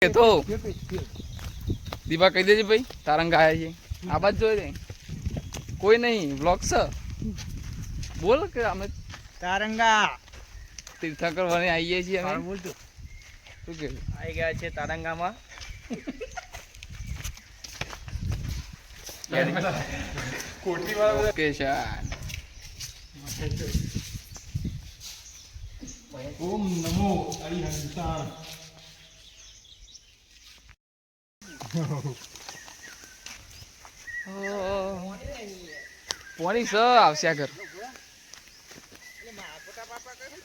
કે તો? દીપા કહી દેજે ભાઈ તારંગ આયા છે. આ બાજ જોઈ દે કોઈ નહીં બ્લોગ છે. બોલ કે અમે તારંગા. તીર્થંકર વને આવીએ છીએ અમે. બોલ તું. શું કે? આવી ગયા છે તારંગામાં. લોકેશન ઓમ નમો અરિહંતા પોણી સ આવશે આગળ.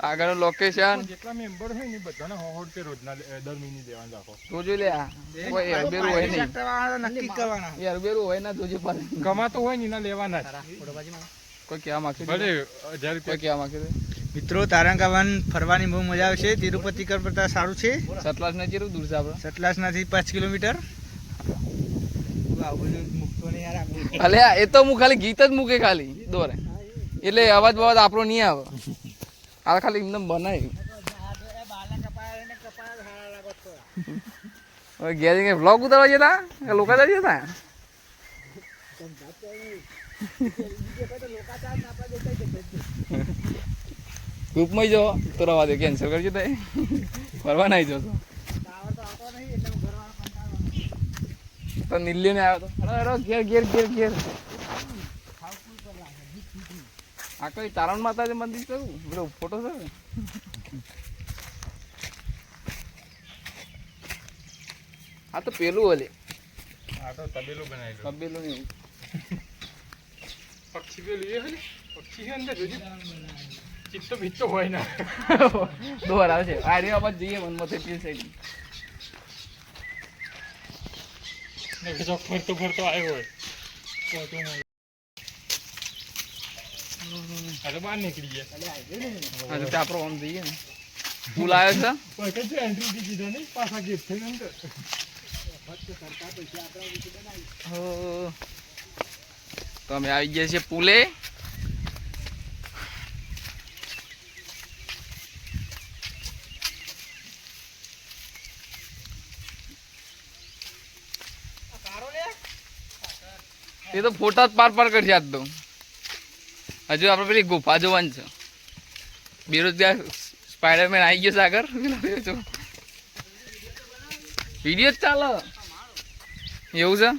આગળ લોકેશન જેટલા મેમ્બર હોય ને બધાને સો રૂપિયા રોજના દર મહિને દેવાનું રાખો. જોજો લે આ. કોઈ અરબેરું હોય નહીં. નક્કી કરવાના. એ અરબેરું હોય ના જોજે પર કમાતો હોય ને એના લેવાના કોઈ કેવા માંગે ભલે હજાર કોઈ કેવા માંગે મિત્રો તારંગાવન ફરવાની બહુ મજા આવશે. તિરુપતિ કરતા સારું છે. સતલાસ ના જેવું દૂર છે આપણે. સતલાસનાથી પાંચ કિલોમીટર. અલે એ તો હું ખાલી ગીત જ મૂકે ખાલી, દોરે. એટલે અવાજ બવાજ આપણો નહીં આવે. આ ખાલી એમને બનાવી ઘેર જઈને vlog ઉતારવા જતા? કે લોકો જતા? ગ્રુપમાં જો તો રવા દે કેન્સલ કરજો તે ફરવા નહીં જતો તો નીલ્યો ને આવ્યો તો. અરે ઘેર ઘેર ઘેર ઘેર. આ કઈ તારણ માતાજી મંદિર કયું બધો ફોટો છે આ તો પેલું હલે આ તો તબેલું બનાવી તબેલું નહીં પક્ષી પેલું એ હલે પક્ષી અંદર જોજે. ચિત્તો બીતો હોય ના. દોર આવે છે. આ રે આપણે જઈએ મનમાં થઈ સાઈડ ને જો ફરતો ફરતો આવ્યો હોય. તો તો આ બહાર નીકળી ગયા. હા તો તે આપણો આમ જઈએ ને. પુલ આવ્યો છે? પણ એન્ટ્રી દીધી નહીં પાછા ગેટ થઈ અંદર તમે તો આવી ગયા છે પુલે. એ તો ફોટા જ પાર પાર કરશે આજ તો. હજુ આપણે પેલી ગુફા જોવાની છે. બેરોજગાર સ્પાઈડરમેન આવી ગયો સાગર. વીડિયો જ ચાલે. એવું છે?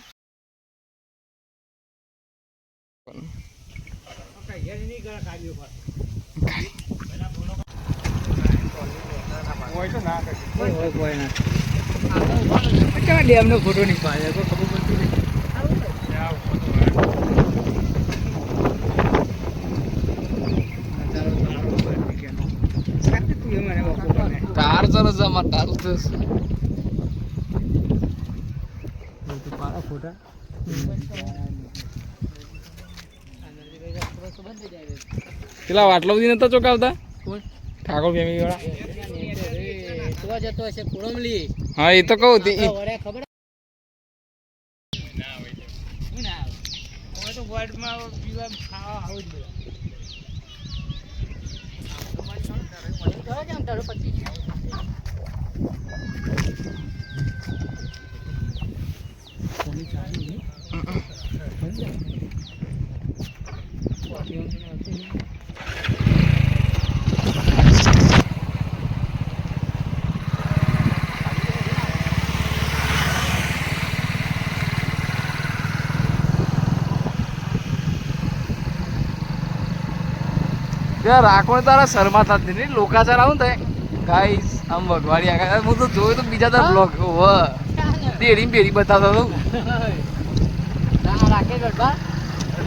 હોય ના ડેમ નો. ફોટો નહીં પાડે ખબર સરસ છે અમાર કાર ફોટા પેલા વાટલો બધી નતા ચોકાવતા? ઠાકોર ફેમિલી વાળા હા એ તો કહું ખબર ખાવા આવું જ બધા ત્યાં રાખો તારા શર્માતા ગાઈસ આમ વગવાડી આગળ. હું તો જોયું તો બીજા તાર બ્લોગ વ દેડી બેડી બતાવતો ના રાખે ગડબા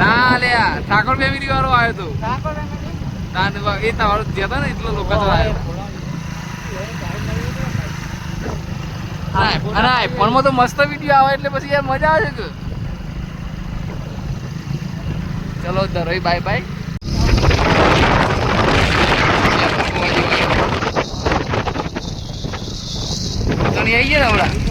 ના લે આ ઠાકોર ફેમિલી વાળો આવ્યો તો. ઠાકોર ને ના એ તમારો જતા ને એટલો લોકાચાર આવ્યો. અને આઈફોનમાં તો મસ્ત વીડિયો આવે એટલે પછી યાર મજા આવે છે ચલો ધરોઈ બાય બાય ધણી આવી ગયા ને હમણાં